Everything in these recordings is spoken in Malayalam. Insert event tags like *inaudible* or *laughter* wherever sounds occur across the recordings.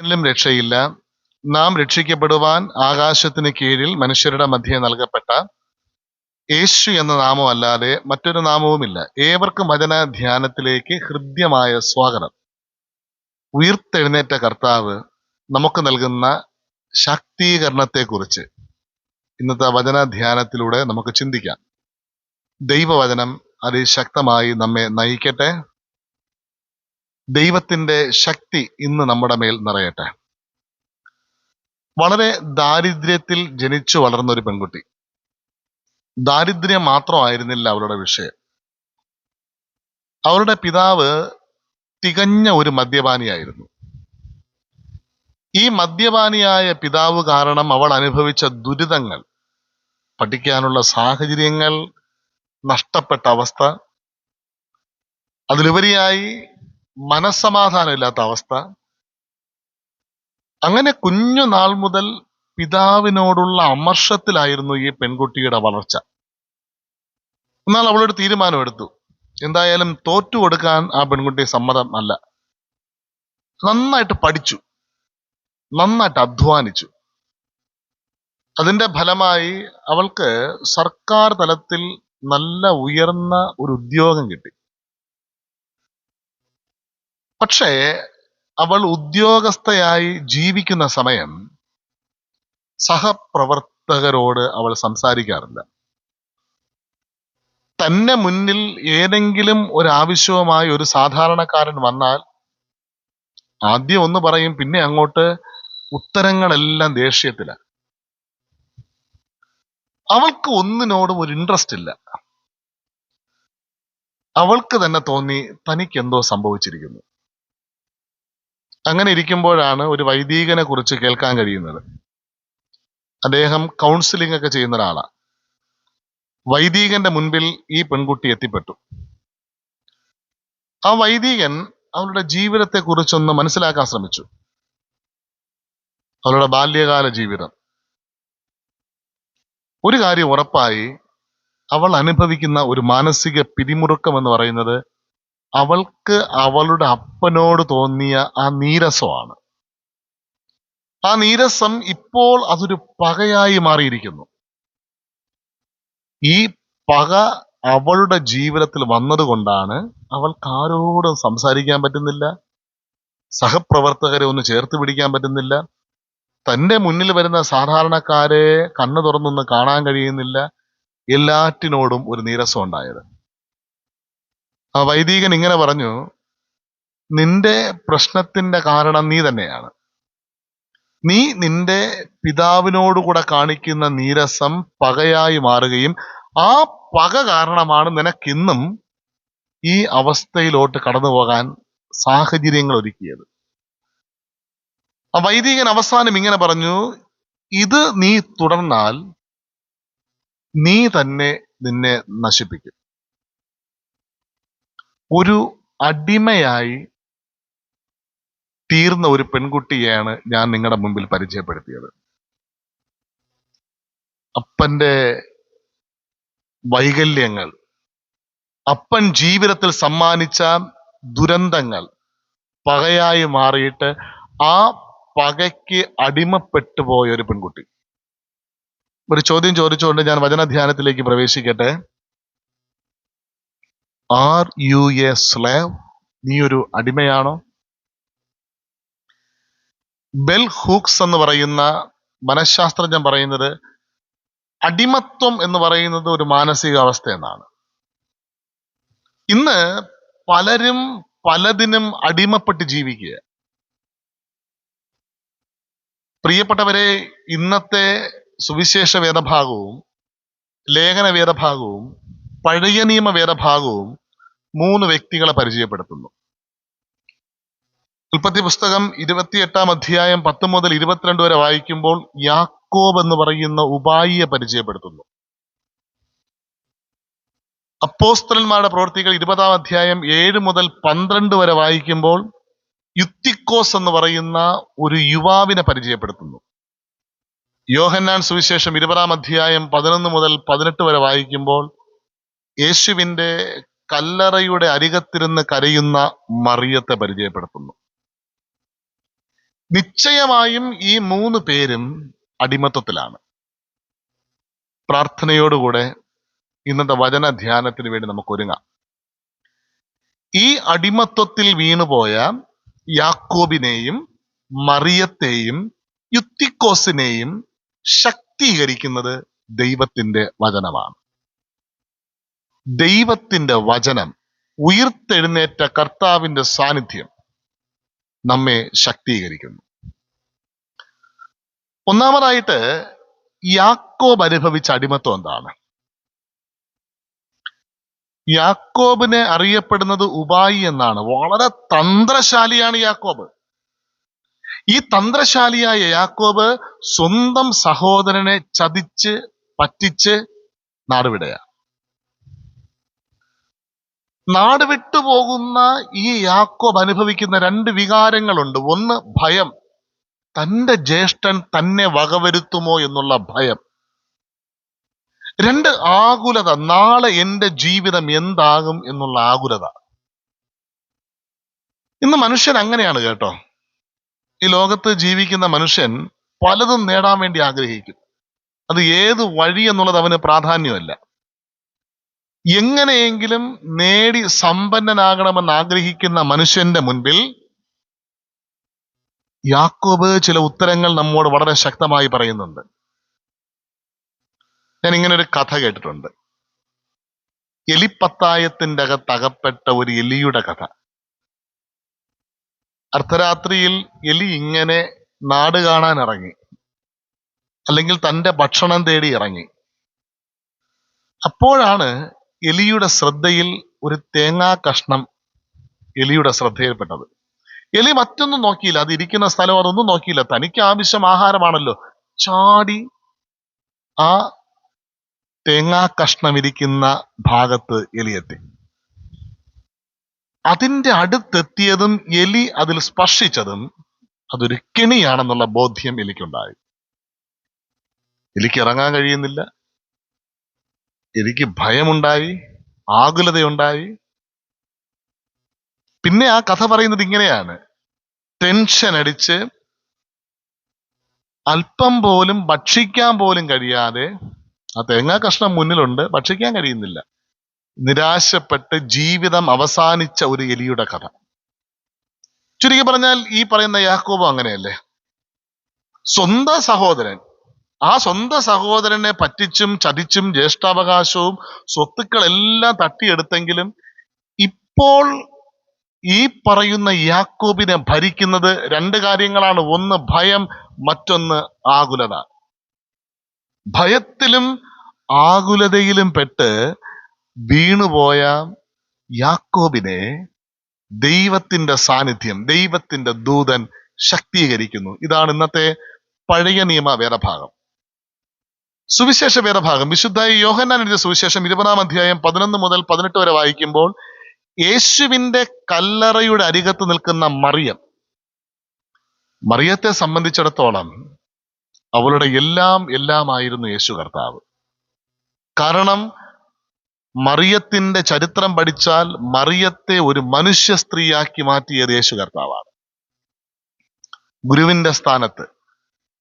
രക്ഷയില്ല. നാം രക്ഷിക്കപ്പെടുവാൻ ആകാശത്തിന് കീഴിൽ മനുഷ്യരുടെ മധ്യേ നൽകപ്പെട്ട യേശു എന്ന നാമം അല്ലാതെ മറ്റൊരു നാമവുമില്ല. ഏവർക്കും വചന ധ്യാനത്തിലേക്ക് ഹൃദ്യമായ സ്വാഗതം. ഉയർത്തെഴുന്നേറ്റ കർത്താവ് നമുക്ക് നൽകുന്ന ശാക്തീകരണത്തെക്കുറിച്ച് ഇന്നത്തെ വചന ധ്യാനത്തിലൂടെ നമുക്ക് ചിന്തിക്കാം. ദൈവവചനം അതിശക്തമായി നമ്മെ നയിക്കട്ടെ. ദൈവത്തിന്റെ ശക്തി ഇന്ന് നമ്മുടെ മേൽ നിറയട്ടെ. വളരെ ദാരിദ്ര്യത്തിൽ ജനിച്ചു വളർന്ന ഒരു പെൺകുട്ടി. ദാരിദ്ര്യം മാത്രമായിരുന്നില്ല അവളുടെ വിഷയം. അവളുടെ പിതാവ് തികഞ്ഞ ഒരു മദ്യപാനിയായിരുന്നു. ഈ മദ്യപാനിയായ പിതാവ് കാരണം അവൾ അനുഭവിച്ച ദുരിതങ്ങൾ പഠിക്കാനുള്ള സാഹചര്യങ്ങൾ നഷ്ടപ്പെട്ട അവസ്ഥ അതിലുപരിയായി മനസ്സമാധാനമില്ലാത്ത അവസ്ഥ. അങ്ങനെ കുഞ്ഞു നാൾ മുതൽ പിതാവിനോടുള്ള അമർഷത്തിലായിരുന്നു ഈ പെൺകുട്ടിയുടെ വളർച്ച. എന്നാൽ അവളൊരു തീരുമാനമെടുത്തു. എന്തായാലും തോറ്റു കൊടുക്കാൻ ആ പെൺകുട്ടി സമ്മതം അല്ല. നന്നായിട്ട് പഠിച്ചു. നന്നായിട്ട് അധ്വാനിച്ചു. അതിന്റെ ഫലമായി അവൾക്ക് സർക്കാർ തലത്തിൽ നല്ല ഉയർന്ന ഒരു ഉദ്യോഗം കിട്ടി. പക്ഷേ അവൾ ഉദ്യോഗസ്ഥയായി ജീവിക്കുന്ന സമയം സഹപ്രവർത്തകരോട് അവൾ സംസാരിക്കാറില്ല. തന്നെ മുന്നിൽ ഏതെങ്കിലും ഒരു ആവശ്യവുമായി ഒരു സാധാരണക്കാരൻ വന്നാൽ ആദ്യം ഒന്ന് പറയും പിന്നെ അങ്ങോട്ട് ഉത്തരങ്ങളെല്ലാം ദേഷ്യത്തിലാണ് അവൾക്ക് ഒന്നിനോടും ഒരു ഇൻട്രസ്റ്റ് ഇല്ല. അവൾക്ക് തന്നെ തോന്നി തനിക്ക് എന്തോ സംഭവിച്ചിരിക്കുന്നു. അങ്ങനെ ഇരിക്കുമ്പോഴാണ് ഒരു വൈദികനെ കുറിച്ച് കേൾക്കാൻ കഴിയുന്നത്. അദ്ദേഹം കൗൺസിലിംഗ് ഒക്കെ ചെയ്യുന്ന ഒരാളാണ് വൈദികന്റെ മുൻപിൽ ഈ പെൺകുട്ടി എത്തിപ്പെട്ടു. ആ വൈദികൻ അവളുടെ ജീവിതത്തെ കുറിച്ചൊന്ന് മനസ്സിലാക്കാൻ ശ്രമിച്ചു. അവളുടെ ബാല്യകാല ജീവിതം. ഒരു കാര്യം ഉറപ്പായി അവൾ അനുഭവിക്കുന്ന ഒരു മാനസിക പിരിമുറുക്കം എന്ന് പറയുന്നത് അവൾക്ക് അവളുടെ അപ്പനോട് തോന്നിയ ആ നീരസമാണ്. ആ നീരസം ഇപ്പോൾ അതൊരു പകയായി മാറിയിരിക്കുന്നു. ഈ പക അവളുടെ ജീവിതത്തിൽ വന്നതുകൊണ്ടാണ് അവൾക്ക് ആരോടും സംസാരിക്കാൻ പറ്റുന്നില്ല സഹപ്രവർത്തകരെ ഒന്ന് ചേർത്ത് പിടിക്കാൻ പറ്റുന്നില്ല തന്റെ മുന്നിൽ വരുന്ന സാധാരണക്കാരെ കണ്ണു തുറന്നൊന്ന് കാണാൻ കഴിയുന്നില്ല എല്ലാറ്റിനോടും ഒരു നീരസം ഉണ്ടായത്. ആ വൈദികൻ ഇങ്ങനെ പറഞ്ഞു നിന്റെ പ്രശ്നത്തിന്റെ കാരണം നീ തന്നെയാണ്. നീ നിന്റെ പിതാവിനോടുകൂടെ കാണിക്കുന്ന നീരസം പകയായി മാറുകയും ആ പക കാരണമാണ് നിനക്കിന്നും ഈ അവസ്ഥയിലോട്ട് കടന്നു പോകാൻ സാഹചര്യങ്ങൾ ഒരുക്കിയത്. ആ വൈദികൻ അവസാനം ഇങ്ങനെ പറഞ്ഞു ഇത് നീ തുടർന്നാൽ നീ തന്നെ നിന്നെ നശിപ്പിക്കും. ഒരു അടിമയായി തീർന്ന ഒരു പെൺകുട്ടിയെയാണ് ഞാൻ നിങ്ങളുടെ മുമ്പിൽ പരിചയപ്പെടുത്തിയത്. അപ്പന്റെ വൈകല്യങ്ങൾ അപ്പൻ ജീവിതത്തിൽ സമ്മാനിച്ച ദുരന്തങ്ങൾ പകയായി മാറിയിട്ട് ആ പകയ്ക്ക് അടിമപ്പെട്ടു പോയ ഒരു പെൺകുട്ടി. ഒരു ചോദ്യം ചോദിച്ചുകൊണ്ട് ഞാൻ വചനധ്യാനത്തിലേക്ക് പ്രവേശിക്കട്ടെ? Are you a slave? നീ ഒരു അടിമയാണോ? ബെൽ ഹൂക്സ് എന്ന് പറയുന്ന മനഃശാസ്ത്രജ്ഞൻ പറയുന്നത് അടിമത്വം എന്ന് പറയുന്നത് ഒരു മാനസികാവസ്ഥ എന്നാണ്. ഇന്ന് പലരും പലതിനും അടിമപ്പെട്ട് ജീവിക്കുക. പ്രിയപ്പെട്ടവരെ ഇന്നത്തെ സുവിശേഷ വേദഭാഗവും ലേഖന വേദഭാഗവും പഴയ നിയമ വേദഭാഗവും മൂന്ന് വ്യക്തികളെ പരിചയപ്പെടുത്തുന്നു. ഉൽപ്പത്തി പുസ്തകം ഇരുപത്തിയെട്ടാം അധ്യായം പത്ത് മുതൽ ഇരുപത്തിരണ്ട് വരെ വായിക്കുമ്പോൾ യാക്കോബ് എന്ന് പറയുന്ന ഉപായിയെ പരിചയപ്പെടുത്തുന്നു. അപ്പോസ്തലന്മാരുടെ പ്രവർത്തികൾ ഇരുപതാം അധ്യായം ഏഴ് മുതൽ പന്ത്രണ്ട് വരെ വായിക്കുമ്പോൾ യുത്തിക്കോസ് എന്ന് പറയുന്ന ഒരു യുവാവിനെ പരിചയപ്പെടുത്തുന്നു. യോഹന്നാൻ സുവിശേഷം ഇരുപതാം അധ്യായം പതിനൊന്ന് മുതൽ പതിനെട്ട് വരെ വായിക്കുമ്പോൾ യേശുവിന്റെ കല്ലറയുടെ അരികത്തിരുന്ന് കരയുന്ന മറിയത്തെ പരിചയപ്പെടുത്തുന്നു. നിശ്ചയമായും ഈ മൂന്ന് പേരും അടിമത്തത്തിലാണ്. പ്രാർത്ഥനയോടുകൂടെ ഇന്നത്തെ വചന ധ്യാനത്തിന് വേണ്ടി നമുക്ക് ഒരുങ്ങാം. ഈ അടിമത്വത്തിൽ വീണുപോയ യാക്കോബിനെയും മറിയത്തെയും യുത്തിക്കോസിനെയും ശക്തീകരിക്കുന്നത് ദൈവത്തിന്റെ വചനമാണ്. ദൈവത്തിന്റെ വചനം ഉയർത്തെഴുന്നേറ്റ കർത്താവിന്റെ സാന്നിധ്യം നമ്മെ ശക്തീകരിക്കുന്നു. ഒന്നാമതായിട്ട് യാക്കോബ് അനുഭവിച്ച അടിമത്വം എന്താണ്? യാക്കോബിനെ അറിയപ്പെടുന്നത് ഉപായി എന്നാണ്. വളരെ തന്ത്രശാലിയാണ് യാക്കോബ്. ഈ തന്ത്രശാലിയായ യാക്കോബ് സ്വന്തം സഹോദരനെ ചതിച്ച് പറ്റിച്ച് നാടുവിടയ നാട് വിട്ടുപോകുന്ന ഈ യാക്കോബ് അനുഭവിക്കുന്ന രണ്ട് വികാരങ്ങളുണ്ട്. ഒന്ന് ഭയം. തന്റെ ജ്യേഷ്ഠൻ തന്നെ വകവരുത്തുമോ എന്നുള്ള ഭയം. രണ്ട് ആകുലത. നാളെ എന്റെ ജീവിതം എന്താകും എന്നുള്ള ആകുലത. ഇന്ന് മനുഷ്യൻ അങ്ങനെയാണ് കേട്ടോ. ഈ ലോകത്ത് ജീവിക്കുന്ന മനുഷ്യൻ പലതും നേടാൻ വേണ്ടി ആഗ്രഹിക്കും. അത് ഏത് വഴി എന്നുള്ളത് അവന് പ്രാധാന്യമല്ല. എങ്ങനെയെങ്കിലും നേടി സമ്പന്നനാകണമെന്ന് ആഗ്രഹിക്കുന്ന മനുഷ്യന്റെ മുൻപിൽ യാക്കോബ് ചില ഉത്തരങ്ങൾ നമ്മോട് വളരെ ശക്തമായി പറയുന്നുണ്ട്. ഞാൻ ഇങ്ങനെ ഒരു കഥ കേട്ടിട്ടുണ്ട്. എലിപ്പത്തായത്തിന്റെ അകത്ത് അകപ്പെട്ട ഒരു എലിയുടെ കഥ. അർദ്ധരാത്രിയിൽ എലി ഇങ്ങനെ നാട് കാണാൻ ഇറങ്ങി. അല്ലെങ്കിൽ തന്റെ ഭക്ഷണം തേടി ഇറങ്ങി. അപ്പോഴാണ് എലിയുടെ ശ്രദ്ധയിൽ ഒരു തേങ്ങാ കഷ്ണം എലിയുടെ ശ്രദ്ധയിൽപ്പെട്ടത്. എലി മറ്റൊന്നും നോക്കിയില്ല. അത് ഇരിക്കുന്ന സ്ഥലം അതൊന്നും നോക്കിയില്ല. തനിക്ക് ആവശ്യം ആഹാരമാണല്ലോ. ചാടി ആ തേങ്ങാ കഷ്ണം ഇരിക്കുന്ന ഭാഗത്ത് എലിയെത്തി അതിന്റെ അടുത്തെത്തിയതും എലി അതിൽ സ്പർശിച്ചതും അതൊരു കെണിയാണെന്നുള്ള ബോധ്യം എലിക്കുണ്ടായി. എലിക്ക് ഇറങ്ങാൻ കഴിയുന്നില്ല. എനിക്ക് ഭയമുണ്ടായി ആകുലതയുണ്ടായി. പിന്നെ ആ കഥ പറയുന്നത് ഇങ്ങനെയാണ്. ടെൻഷൻ അടിച്ച് അല്പം പോലും ഭക്ഷിക്കാൻ പോലും കഴിയാതെ ആ തേങ്ങാ കഷ്ണം മുന്നിലുണ്ട് ഭക്ഷിക്കാൻ കഴിയുന്നില്ല. നിരാശപ്പെട്ട് ജീവിതം അവസാനിച്ച ഒരു എലിയുടെ കഥ. ചുരുക്കി പറഞ്ഞാൽ ഈ പറയുന്ന യാക്കോബ് അങ്ങനെയല്ലേ? സ്വന്തം സഹോദരൻ ആ സ്വന്തം സഹോദരനെ പറ്റിച്ചും ചതിച്ചും ജ്യേഷ്ഠാവകാശവും സ്വത്തുക്കളെല്ലാം തട്ടിയെടുത്തെങ്കിലും ഇപ്പോൾ ഈ പറയുന്ന യാക്കോബിനെ ഭരിക്കുന്നത് രണ്ട് കാര്യങ്ങളാണ്. ഒന്ന് ഭയം മറ്റൊന്ന് ആകുലത. ഭയത്തിലും ആകുലതയിലും പെട്ട് വീണുപോയ യാക്കോബിനെ ദൈവത്തിന്റെ സാന്നിധ്യം ദൈവത്തിന്റെ ദൂതൻ ശക്തീകരിക്കുന്നു. ഇതാണ് ഇന്നത്തെ പഴയ നിയമ വേദഭാഗം. സുവിശേഷ വേദഭാഗം. വിശുദ്ധ യോഹന്നാൻ എഴുതിയ സുവിശേഷം ഇരുപതാം അധ്യായം പതിനൊന്ന് മുതൽ പതിനെട്ട് വരെ വായിക്കുമ്പോൾ യേശുവിന്റെ കല്ലറയുടെ അരികത്ത് നിൽക്കുന്ന മറിയം. മറിയത്തെ സംബന്ധിച്ചിടത്തോളം അവളുടെ എല്ലാം എല്ലാമായിരുന്നു യേശു കർത്താവ്. കാരണം മറിയത്തിന്റെ ചരിത്രം പഠിച്ചാൽ മറിയത്തെ ഒരു മനുഷ്യ സ്ത്രീയാക്കി മാറ്റിയത് യേശു കർത്താവാണ്. ഗുരുവിന്റെ സ്ഥാനത്ത്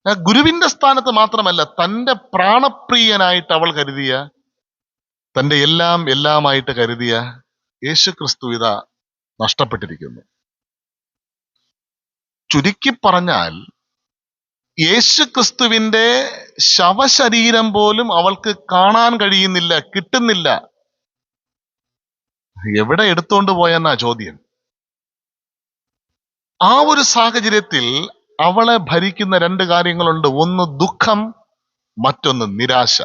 ഗുരുവിന്റെ സ്ഥാനത്ത് മാത്രമല്ല തന്റെ പ്രാണപ്രിയനായിട്ട് അവൾ കരുതിയ തന്റെ എല്ലാം എല്ലാമായിട്ട് കരുതിയ യേശു ക്രിസ്തു ഇത നഷ്ടപ്പെട്ടിരിക്കുന്നു. ചുരുക്കി പറഞ്ഞാൽ യേശു ക്രിസ്തുവിന്റെ ശവശരീരം പോലും അവൾക്ക് കാണാൻ കഴിയുന്നില്ല കിട്ടുന്നില്ല. എവിടെ എടുത്തോണ്ട് പോയെന്നാ ചോദ്യം? ആ ഒരു സാഹചര്യത്തിൽ അവളെ ഭരിക്കുന്ന രണ്ട് കാര്യങ്ങളുണ്ട്. ഒന്ന് ദുഃഖം മറ്റൊന്ന് നിരാശ.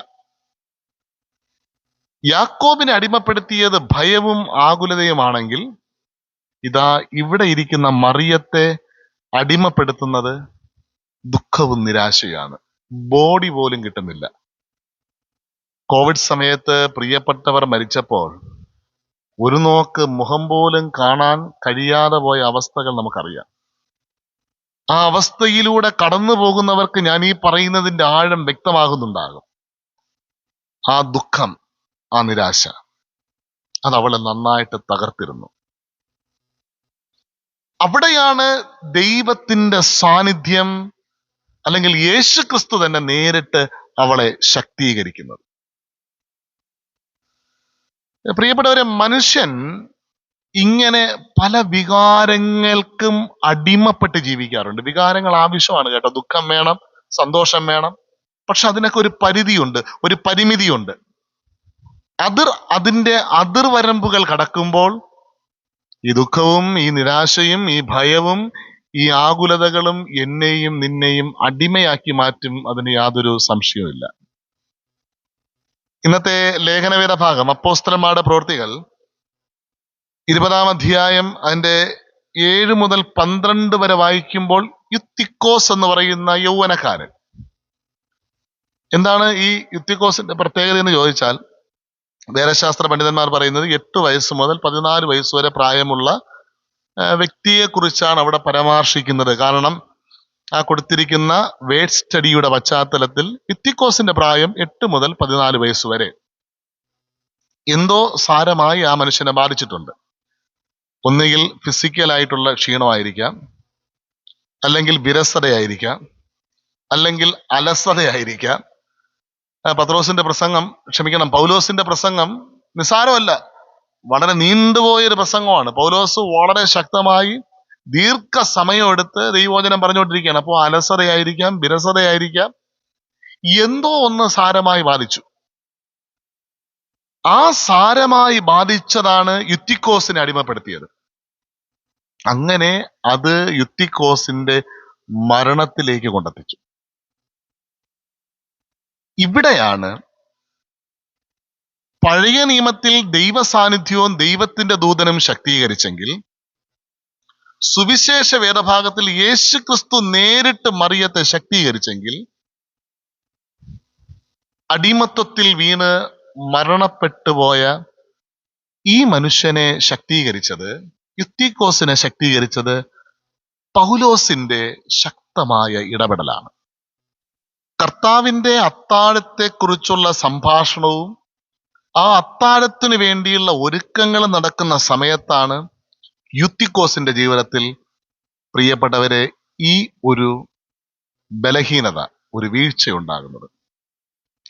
യാക്കോബിനെ അടിമപ്പെടുത്തിയത് ഭയവും ആകുലതയുമാണെങ്കിൽ ഇതാ ഇവിടെ ഇരിക്കുന്ന മറിയത്തെ അടിമപ്പെടുത്തുന്നത് ദുഃഖവും നിരാശയാണ്. ബോഡി പോലും കിട്ടുന്നില്ല. കോവിഡ് സമയത്ത് പ്രിയപ്പെട്ടവർ മരിച്ചപ്പോൾ ഒരു നോക്ക് മുഖം പോലും കാണാൻ കഴിയാതെ പോയ അവസ്ഥകൾ നമുക്കറിയാം. ആ അവസ്ഥയിലൂടെ കടന്നു പോകുന്നവർക്ക് ഞാൻ ഈ പറയുന്നതിന്റെ ആഴം വ്യക്തമാകുന്നുണ്ടാകും. ആ ദുഃഖം ആ നിരാശ അത് അവളെ നന്നായിട്ട് തകർത്തിരുന്നു. അവിടെയാണ് ദൈവത്തിന്റെ സാന്നിധ്യം അല്ലെങ്കിൽ യേശു ക്രിസ്തു തന്നെ നേരിട്ട് അവളെ ശക്തീകരിക്കുന്നത്. പ്രിയപ്പെട്ടവരെ മനുഷ്യൻ ഇങ്ങനെ പല വികാരങ്ങൾക്കും അടിമപ്പെട്ട് ജീവിക്കാറുണ്ട്. വികാരങ്ങൾ ആവശ്യമാണ് കേട്ടോ. ദുഃഖം വേണം സന്തോഷം വേണം. പക്ഷെ അതിനൊക്കെ ഒരു പരിധിയുണ്ട് ഒരു പരിമിതിയുണ്ട്. അതിർ അതിന്റെ അതിർവരമ്പുകൾ കടക്കുമ്പോൾ ഈ ദുഃഖവും ഈ നിരാശയും ഈ ഭയവും ഈ ആകുലതകളും എന്നെയും നിന്നെയും അടിമയാക്കി മാറ്റും അതിന് യാതൊരു സംശയവുമില്ല. ഇന്നത്തെ ലേഖനവേദ ഭാഗം അപ്പോസ്തലന്മാരുടെ പ്രവൃത്തികൾ ഇരുപതാം അധ്യായം അതിന്റെ ഏഴ് മുതൽ പന്ത്രണ്ട് വരെ വായിക്കുമ്പോൾ യുത്തിക്കോസ് എന്ന് പറയുന്ന യൗവനക്കാരൻ. എന്താണ് ഈ യുത്തിക്കോസിന്റെ പ്രത്യേകത എന്ന് ചോദിച്ചാൽ വേദശാസ്ത്ര പണ്ഡിതന്മാർ പറയുന്നത് എട്ട് വയസ്സ് മുതൽ പതിനാല് വയസ്സ് വരെ പ്രായമുള്ള വ്യക്തിയെ കുറിച്ചാണ് അവിടെ പരാമർശിക്കുന്നത്. കാരണം ആ കൊടുത്തിരിക്കുന്ന വേഡ് സ്റ്റഡിയുടെ പശ്ചാത്തലത്തിൽ യുത്തിക്കോസിന്റെ പ്രായം എട്ട് മുതൽ പതിനാല് വയസ്സ് വരെ. എന്തോ സാരമായി ആ മനുഷ്യനെ ബാധിച്ചിട്ടുണ്ട്. ഒന്നുകിൽ ഫിസിക്കലായിട്ടുള്ള ക്ഷീണമായിരിക്കാം അല്ലെങ്കിൽ വിരസതയായിരിക്കാം അല്ലെങ്കിൽ അലസതയായിരിക്കാം. പത്രോസിന്റെ പ്രസംഗം ക്ഷമിക്കണം പൗലോസിന്റെ പ്രസംഗം നിസ്സാരമല്ല. വളരെ നീണ്ടുപോയൊരു പ്രസംഗമാണ്. പൗലോസ് വളരെ ശക്തമായി ദീർഘസമയം എടുത്ത് ദൈവോചനം പറഞ്ഞുകൊണ്ടിരിക്കുകയാണ്. അപ്പോൾ അലസതയായിരിക്കാം വിരസതയായിരിക്കാം എന്തോ ഒന്ന് സാരമായി ബാധിച്ചു. ആ സാരമായി ബാധിച്ചതാണ് യുത്തിക്കോസിനെ അടിമപ്പെടുത്തിയത്. അങ്ങനെ അത് യുത്തിക്കോസിന്റെ മരണത്തിലേക്ക് കൊണ്ടെത്തിച്ചു. ഇവിടെയാണ് പഴയ നിയമത്തിൽ ദൈവ സാന്നിധ്യവും ദൈവത്തിന്റെ ദൂതനും ശക്തീകരിച്ചെങ്കിൽ സുവിശേഷ വേദഭാഗത്തിൽ യേശു ക്രിസ്തു നേരിട്ട് മറിയത്തെ ശക്തീകരിച്ചെങ്കിൽ അടിമത്വത്തിൽ വീണ് മരണപ്പെട്ടുപോയ ഈ മനുഷ്യനെ ശക്തീകരിച്ചത് യുത്തിക്കോസിനെ ശക്തീകരിച്ചത് പൗലോസിന്റെ ശക്തമായ ഇടപെടലാണ്. കർത്താവിന്റെ അത്താഴത്തെക്കുറിച്ചുള്ള സംഭാഷണവും ആ അത്താഴത്തിന് വേണ്ടിയുള്ള ഒരുക്കങ്ങൾ നടക്കുന്ന സമയത്താണ് യുത്തിക്കോസിന്റെ ജീവിതത്തിൽ പ്രിയപ്പെട്ടവരെ ഈ ഒരു ബലഹീനത ഒരു വീഴ്ച ഉണ്ടാകുന്നത്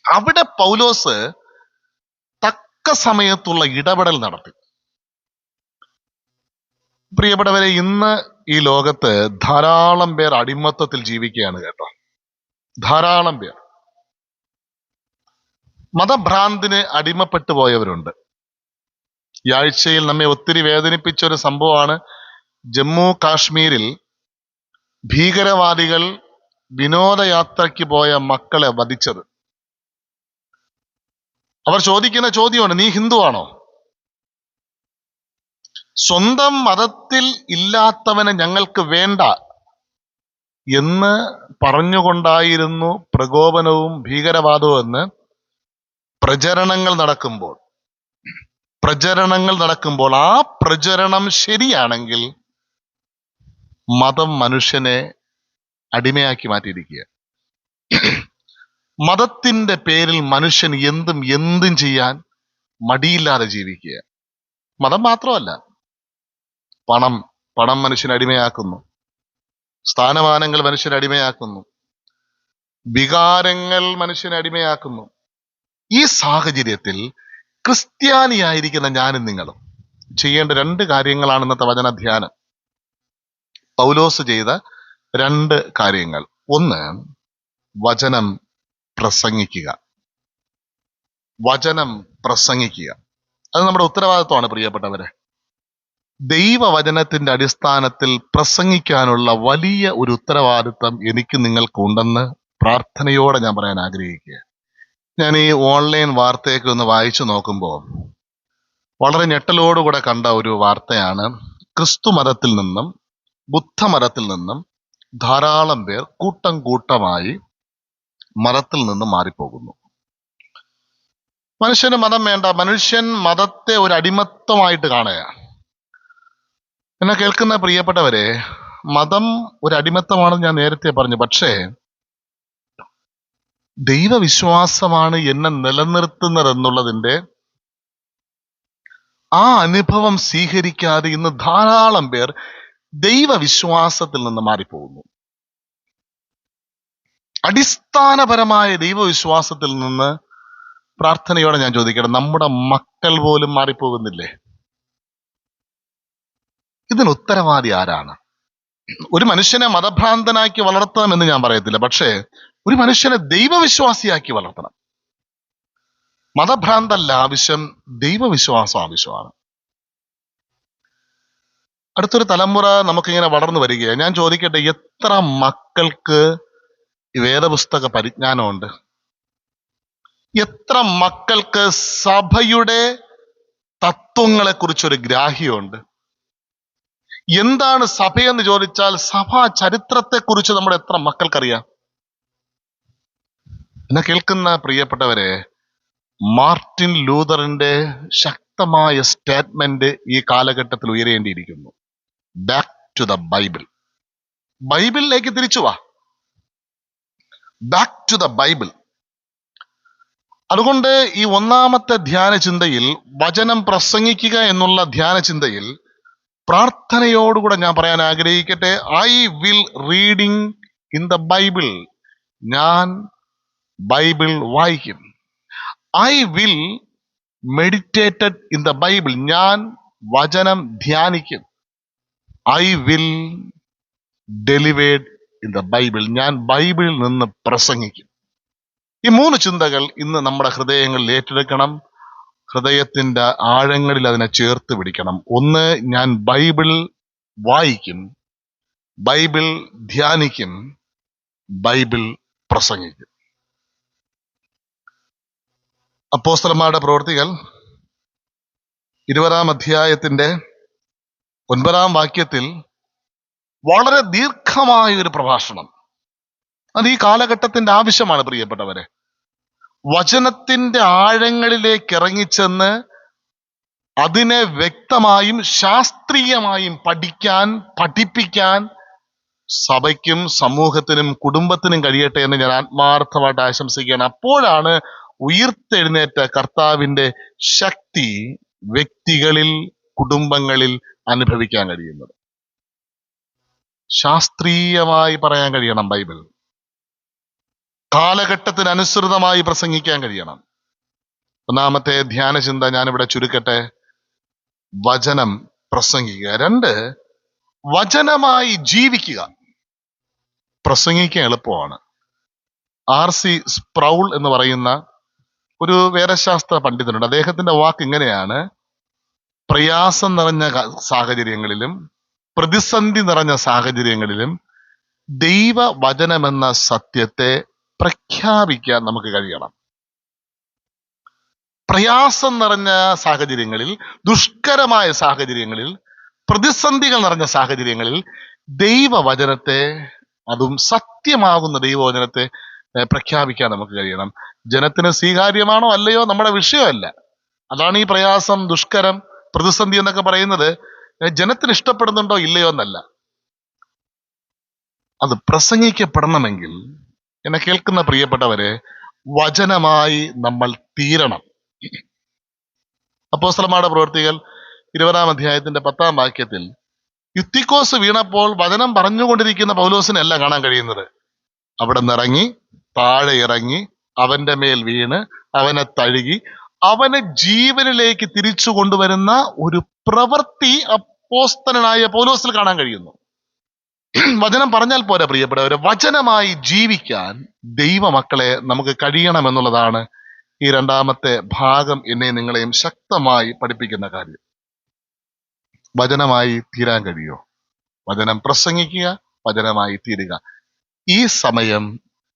അവിടെ പൗലോസ് തക്ക സമയത്തുള്ള ഇടപെടൽ നടത്തി. പ്രിയപ്പെട്ടവരെ ഇന്ന് ഈ ലോകത്ത് ധാരാളം പേർ അടിമത്തത്തിൽ ജീവിക്കുകയാണ് കേട്ടോ. ധാരാളം പേർ. മതഭ്രാന്തിന് അടിമപ്പെട്ടു പോയവരുണ്ട്. ഈ ആഴ്ചയിൽ നമ്മെ ഒത്തിരി വേദനിപ്പിച്ച ഒരു സംഭവമാണ് ജമ്മു കാശ്മീരിൽ ഭീകരവാദികൾ വിനോദയാത്രയ്ക്ക് പോയ മക്കളെ വധിച്ചത്. അവർ ചോദിക്കുന്ന ചോദ്യമാണ് നീ ഹിന്ദുവാണോ? സ്വന്തം മതത്തിൽ ഇല്ലാത്തവനെ ഞങ്ങൾക്ക് വേണ്ട എന്ന് പറഞ്ഞുകൊണ്ടായിരുന്നു പ്രകോപനവും ഭീകരവാദവും എന്ന് പ്രചരണങ്ങൾ നടക്കുമ്പോൾ. പ്രചരണങ്ങൾ നടക്കുമ്പോൾ ആ പ്രചരണം ശരിയാണെങ്കിൽ മതം മനുഷ്യനെ അടിമയാക്കി മാറ്റിയിരിക്കുക. മതത്തിന്റെ പേരിൽ മനുഷ്യൻ എന്തും എന്തും ചെയ്യാൻ മടിയില്ലാതെ ജീവിക്കുക. മതം മാത്രമല്ല പണം പണം മനുഷ്യനെ അടിമയാക്കുന്നു. സ്ഥാനമാനങ്ങൾ മനുഷ്യനെ അടിമയാക്കുന്നു. വികാരങ്ങൾ മനുഷ്യനെ അടിമയാക്കുന്നു. ഈ സാഹചര്യത്തിൽ ക്രിസ്ത്യാനിയായിരിക്കുന്ന ഞാനും നിങ്ങളും ചെയ്യേണ്ട രണ്ട് കാര്യങ്ങളാണ് ഇന്നത്തെ വചന ധ്യാനം പൗലോസ് ചെയ്ത രണ്ട് കാര്യങ്ങൾ. ഒന്ന് വചനം പ്രസംഗിക്കുക. വചനം പ്രസംഗിക്കുക. അത് നമ്മുടെ ഉത്തരവാദിത്വമാണ് പ്രിയപ്പെട്ടവരെ. ദൈവവചനത്തിന്റെ അടിസ്ഥാനത്തിൽ പ്രസംഗിക്കാനുള്ള വലിയ ഒരു ഉത്തരവാദിത്തം എനിക്ക് നിങ്ങൾക്കുണ്ടെന്ന് പ്രാർത്ഥനയോടെ ഞാൻ പറയാൻ ആഗ്രഹിക്കുക. ഞാൻ ഈ ഓൺലൈൻ വാർത്തയൊക്കെ ഒന്ന് വായിച്ചു നോക്കുമ്പോൾ വളരെ ഞെട്ടലോടുകൂടെ കണ്ട ഒരു വാർത്തയാണ്. ക്രിസ്തു മതത്തിൽ നിന്നും ബുദ്ധമതത്തിൽ നിന്നും ധാരാളം പേർ കൂട്ടം കൂട്ടമായി മതത്തിൽ നിന്ന് മാറിപ്പോകുന്നു. മനുഷ്യന് മതം വേണ്ട മനുഷ്യൻ മതത്തെ ഒരു അടിമത്തമായിട്ട് കാണുകയാണ്. എന്നെ കേൾക്കുന്ന പ്രിയപ്പെട്ടവരെ മതം ഒരു അടിമത്തമാണെന്ന് ഞാൻ നേരത്തെ പറഞ്ഞു. പക്ഷേ ദൈവവിശ്വാസമാണ് എന്നെ നിലനിർത്തുന്നതെന്നുള്ളതിന്റെ ആ അനുഭവം സ്വീകരിക്കാതെ ഇന്ന് ധാരാളം പേർ ദൈവവിശ്വാസത്തിൽ നിന്ന് മാറിപ്പോകുന്നു. അടിസ്ഥാനപരമായ ദൈവവിശ്വാസത്തിൽ നിന്ന് പ്രാർത്ഥനയോടെ ഞാൻ ചോദിക്കട്ടെ നമ്മുടെ മക്കൾ പോലും മാറിപ്പോകുന്നില്ലേ? ഇതിന് ഉത്തരവാദി ആരാണ്? ഒരു മനുഷ്യനെ മതഭ്രാന്തനാക്കി വളർത്തണം എന്ന് ഞാൻ പറയത്തില്ല. പക്ഷേ ഒരു മനുഷ്യനെ ദൈവവിശ്വാസിയാക്കി വളർത്തണം. മതഭ്രാന്തല്ല ആവശ്യം ദൈവവിശ്വാസം ആവശ്യമാണ്. അടുത്തൊരു തലമുറ നമുക്കിങ്ങനെ വളർന്നു വരികയാണ് ഞാൻ ചോദിക്കട്ടെ എത്ര മക്കൾക്ക് വേദപുസ്തക പരിജ്ഞാനമുണ്ട്? എത്ര മക്കൾക്ക് സഭയുടെ തത്വങ്ങളെ കുറിച്ചൊരു ഗ്രാഹ്യമുണ്ട്? എന്താണ് സഭയെന്ന് ചോദിച്ചാൽ സഭാ ചരിത്രത്തെ കുറിച്ച് നമ്മുടെ എത്ര മക്കൾക്കറിയാം? എന്നെ കേൾക്കുന്ന പ്രിയപ്പെട്ടവരെ മാർട്ടിൻ ലൂതറിന്റെ ശക്തമായ സ്റ്റേറ്റ്മെന്റ് ഈ കാലഘട്ടത്തിൽ ഉയരേണ്ടിയിരിക്കുന്നു. ബാക്ക് ടു ദ ബൈബിൾ ബൈബിളിലേക്ക് തിരിച്ചു വാ. ബാക്ക് ടു ദ ബൈബിൾ അതുകൊണ്ട് ഈ ഒന്നാമത്തെ ധ്യാന ചിന്തയിൽ വചനം പ്രസംഗിക്കുക എന്നുള്ള ധ്യാന ചിന്തയിൽ പ്രാർത്ഥനയോടുകൂടെ ഞാൻ പറയാൻ ആഗ്രഹിക്കട്ടെ. I will reading in the Bible ഞാൻ ബൈബിൾ വായിക്കും. I will meditated in the Bible ഞാൻ വചനം ധ്യാനിക്കും. I will delivered in the Bible ഞാൻ ബൈബിളിൽ നിന്ന് പ്രസംഗിക്കും. ഈ മൂന്ന് ചിന്തകൾ ഇന്ന് നമ്മുടെ ഹൃദയങ്ങളിൽ ഏറ്റെടുക്കണം. ഹൃദയത്തിന്റെ ആഴങ്ങളിൽ അതിനെ ചേർത്ത് പിടിക്കണം. ഒന്ന് ഞാൻ ബൈബിൾ വായിക്കും ബൈബിൾ ധ്യാനിക്കും ബൈബിൾ പ്രസംഗിക്കും. അപ്പോസ്തലന്മാരുടെ പ്രവൃത്തികൾ ഇരുപതാം അധ്യായത്തിന്റെ ഒൻപതാം വാക്യത്തിൽ വളരെ ദീർഘമായ ഒരു പ്രഭാഷണം. അത് ഈ കാലഘട്ടത്തിന്റെ ആവശ്യമാണ് പ്രിയപ്പെട്ടവരെ. വചനത്തിന്റെ ആഴങ്ങളിലേക്ക് ഇറങ്ങിച്ചെന്ന് അതിനെ വ്യക്തമായും ശാസ്ത്രീയമായും പഠിക്കാൻ പഠിപ്പിക്കാൻ സഭയ്ക്കും സമൂഹത്തിനും കുടുംബത്തിനും കഴിയട്ടെ എന്ന് ഞാൻ ആത്മാർത്ഥമായിട്ട് ആശംസിക്കുകയാണ്. അപ്പോഴാണ് ഉയർത്തെഴുന്നേറ്റ കർത്താവിന്റെ ശക്തി വ്യക്തികളിൽ കുടുംബങ്ങളിൽ അനുഭവിക്കാൻ കഴിയുന്നത്. ശാസ്ത്രീയമായി പറയാൻ കഴിയണം ബൈബിൾ. കാലഘട്ടത്തിന് അനുസൃതമായി പ്രസംഗിക്കാൻ കഴിയണം. ഒന്നാമത്തെ ധ്യാന ചിന്ത ഞാനിവിടെ ചുരുക്കട്ടെ. വചനം പ്രസംഗിക്കുക. രണ്ട് വചനമായി ജീവിക്കുക. പ്രസംഗിക്കാൻ എളുപ്പമാണ്. ആർ സി സ്പ്രൗൾ എന്ന് പറയുന്ന ഒരു വേദശാസ്ത്ര പണ്ഡിതനുണ്ട്. അദ്ദേഹത്തിന്റെ വാക്ക് ഇങ്ങനെയാണ്. പ്രയാസം നിറഞ്ഞ സാഹചര്യങ്ങളിലും പ്രതിസന്ധി നിറഞ്ഞ സാഹചര്യങ്ങളിലും ദൈവവചനമെന്ന സത്യത്തെ പ്രഖ്യാപിക്കാൻ നമുക്ക് കഴിയണം. പ്രയാസം നിറഞ്ഞ സാഹചര്യങ്ങളിൽ ദുഷ്കരമായ സാഹചര്യങ്ങളിൽ പ്രതിസന്ധികൾ നിറഞ്ഞ സാഹചര്യങ്ങളിൽ ദൈവവചനത്തെ അതും സത്യമാകുന്ന ദൈവവചനത്തെ പ്രഖ്യാപിക്കാൻ നമുക്ക് കഴിയണം. ജനത്തിന് സ്വീകാര്യമാണോ അല്ലയോ നമ്മുടെ വിഷയമല്ല. അതാണ് ഈ പ്രയാസം ദുഷ്കരം പ്രതിസന്ധി എന്നൊക്കെ പറയുന്നത്. ജനത്തിന് ഇഷ്ടപ്പെടുന്നുണ്ടോ ഇല്ലയോ എന്നല്ല. അത് പ്രസംഗിക്കപ്പെടണമെങ്കിൽ എന്നെ കേൾക്കുന്ന പ്രിയപ്പെട്ടവരെ വചനമായി നമ്മൾ തീരണം. അപ്പോസ്തലന്മാരുടെ പ്രവൃത്തികൾ ഇരുപതാം അധ്യായത്തിന്റെ പത്താം വാക്യത്തിൽ യുത്തിക്കോസ് വീണപ്പോൾ വചനം പറഞ്ഞുകൊണ്ടിരിക്കുന്ന പൗലോസിനല്ല കാണാൻ കഴിയുന്നത്. അവിടെ നിറങ്ങി താഴെ ഇറങ്ങി അവന്റെ മേൽ വീണ് അവനെ തഴുകി അവനെ ജീവനിലേക്ക് തിരിച്ചു കൊണ്ടുവരുന്ന ഒരു പ്രവൃത്തി അപ്പോസ്തനായ പൗലോസിൽ കാണാൻ കഴിയുന്നു. *clears throat* വചനം പറഞ്ഞാൽ പോരാ പ്രിയപ്പെട്ടവരെ. വചനമായി ജീവിക്കാൻ ദൈവമക്കളെ നമുക്ക് കഴിയണമെന്നുള്ളതാണ് ഈ രണ്ടാമത്തെ ഭാഗം എന്നെ നിങ്ങളെയും ശക്തമായി പഠിപ്പിക്കുന്ന കാര്യം. വചനമായി തീരാൻ കഴിയോ വചനം പ്രസംഗിക്കുക വചനമായി തീരുക. ഈ സമയം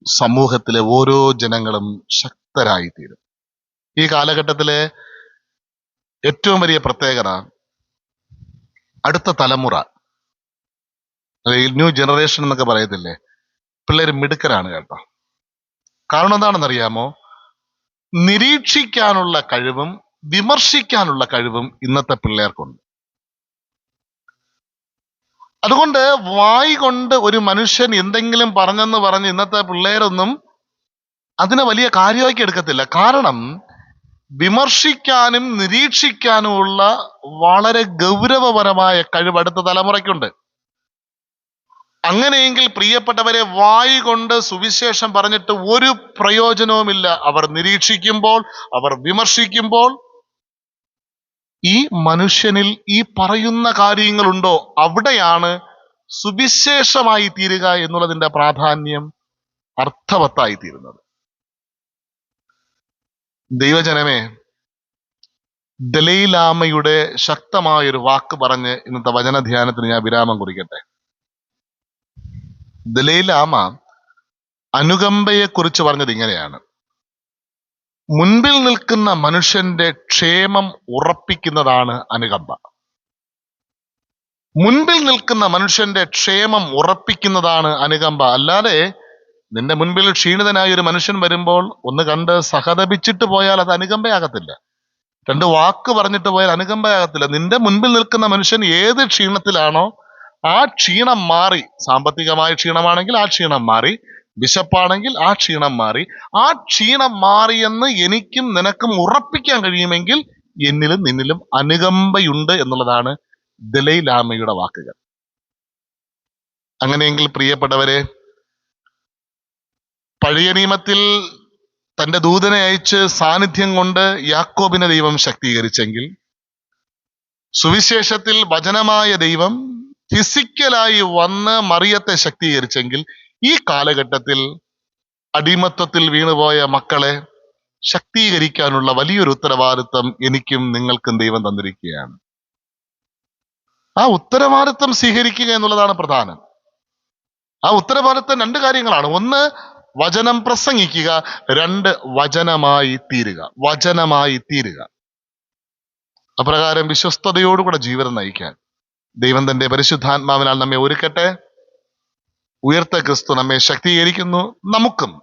സമൂഹത്തിലെ ഓരോ ജനങ്ങളും ശക്തരായി തീരും ഈ കാലഘട്ടത്തിലെ ഏറ്റവും വലിയ പ്രത്യേകത അടുത്ത തലമുറ ന്യൂ ജനറേഷൻ എന്നൊക്കെ പറയത്തില്ലേ? പിള്ളേർ മിടുക്കരാണ് കേട്ടോ. കാരണം എന്താണെന്നറിയാമോ? നിരീക്ഷിക്കാനുള്ള കഴിവും വിമർശിക്കാനുള്ള കഴിവും ഇന്നത്തെ പിള്ളേർക്കുണ്ട്. അതുകൊണ്ട് വായി കൊണ്ട് ഒരു മനുഷ്യൻ എന്തെങ്കിലും പറഞ്ഞെന്ന് പറഞ്ഞ് ഇന്നത്തെ പിള്ളേരൊന്നും അതിനെ വലിയ കാര്യമാക്കി എടുക്കത്തില്ല. കാരണം വിമർശിക്കാനും നിരീക്ഷിക്കാനുമുള്ള വളരെ ഗൗരവപരമായ കഴിവ് അടുത്ത തലമുറയ്ക്കുണ്ട്. അങ്ങനെയെങ്കിൽ പ്രിയപ്പെട്ടവരെ വായി കൊണ്ട് സുവിശേഷം പറഞ്ഞിട്ട് ഒരു പ്രയോജനവുമില്ല. അവർ നിരീക്ഷിക്കുമ്പോൾ അവർ വിമർശിക്കുമ്പോൾ ഈ മനുഷ്യനിൽ ഈ പറയുന്ന കാര്യങ്ങളുണ്ടോ? അവിടെയാണ് സുവിശേഷമായി തീരുക എന്നുള്ളതിന്റെ പ്രാധാന്യം അർത്ഥവത്തായി തീരുന്നത്. ദൈവജനമേ ദലൈലാമയുടെ ശക്തമായ ഒരു വാക്ക് പറഞ്ഞ് ഇന്നത്തെ വചനധ്യാനത്തിന് ഞാൻ വിരാമം കുറിക്കട്ടെ. ദലൈലാമ അനുകമ്പയെ കുറിച്ച് പറഞ്ഞത് ഇങ്ങനെയാണ്. മുൻപിൽ നിൽക്കുന്ന മനുഷ്യന്റെ ക്ഷേമം ഉറപ്പിക്കുന്നതാണ് അനുകമ്പ. മുൻപിൽ നിൽക്കുന്ന മനുഷ്യന്റെ ക്ഷേമം ഉറപ്പിക്കുന്നതാണ് അനുകമ്പ. അല്ലാതെ നിന്റെ മുൻപിൽ ക്ഷീണിതനായ ഒരു മനുഷ്യൻ വരുമ്പോൾ ഒന്ന് കണ്ട് സഹതപിച്ചിട്ട് പോയാൽ അത് അനുകമ്പയാകത്തില്ല. രണ്ട് വാക്ക് പറഞ്ഞിട്ട് പോയാൽ അനുകമ്പയാകത്തില്ല. നിന്റെ മുൻപിൽ നിൽക്കുന്ന മനുഷ്യൻ ഏത് ക്ഷീണത്തിലാണോ ആ ക്ഷീണം മാറി സാമ്പത്തികമായ ക്ഷീണമാണെങ്കിൽ ആ ക്ഷീണം മാറി വിശപ്പാണെങ്കിൽ ആ ക്ഷീണം മാറി. ആ ക്ഷീണം മാറിയെന്ന് എനിക്കും നിനക്കും ഉറപ്പിക്കാൻ കഴിയുമെങ്കിൽ എന്നിലും നിന്നിലും അനുകമ്പയുണ്ട് എന്നുള്ളതാണ് ദലൈലാമയുടെ വാക്കുകൾ. അങ്ങനെയെങ്കിൽ പ്രിയപ്പെട്ടവരെ പഴയ നിയമത്തിൽ തന്റെ ദൂതനെ അയച്ച് സാന്നിധ്യം കൊണ്ട് യാക്കോബിനെ ദൈവം ശക്തീകരിച്ചെങ്കിൽ സുവിശേഷത്തിൽ വചനമായ ദൈവം ഫിസിക്കലായി വന്ന് മറിയത്തെ ശക്തീകരിച്ചെങ്കിൽ ഈ കാലഘട്ടത്തിൽ അടിമത്തത്തിൽ വീണുപോയ മക്കളെ ശക്തീകരിക്കാനുള്ള വലിയൊരു ഉത്തരവാദിത്വം എനിക്കും നിങ്ങൾക്കും ദൈവം തന്നിരിക്കുകയാണ്. ആ ഉത്തരവാദിത്വം സ്വീകരിക്കുക എന്നുള്ളതാണ് പ്രധാനം. ആ ഉത്തരവാദിത്വം രണ്ട് കാര്യങ്ങളാണ്. ഒന്ന് വചനം പ്രസംഗിക്കുക. രണ്ട് വചനമായി തീരുക. വചനമായി തീരുക. അപ്രകാരം വിശ്വസ്തയോടുകൂടെ ജീവിതം നയിക്കാൻ. ദൈവം തന്റെ പരിശുദ്ധാത്മാവിനാൽ നമ്മെ ഒരുക്കട്ടെ. ഉയർത്ത ക്രിസ്തു നമ്മെ ശക്തീകരിക്കുന്നു. നമുക്കും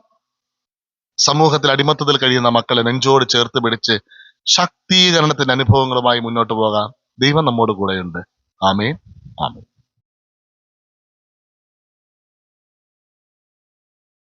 സമൂഹത്തിൽ അടിമത്തത്തിൽ കഴിയുന്ന മക്കളെ നെഞ്ചോട് ചേർത്ത് പിടിച്ച് ശക്തീകരണത്തിന്റെ അനുഭവങ്ങളുമായി മുന്നോട്ട് പോകാം. ദൈവം നമ്മോട് കൂടെയുണ്ട്. ആമേ ആമേൻ.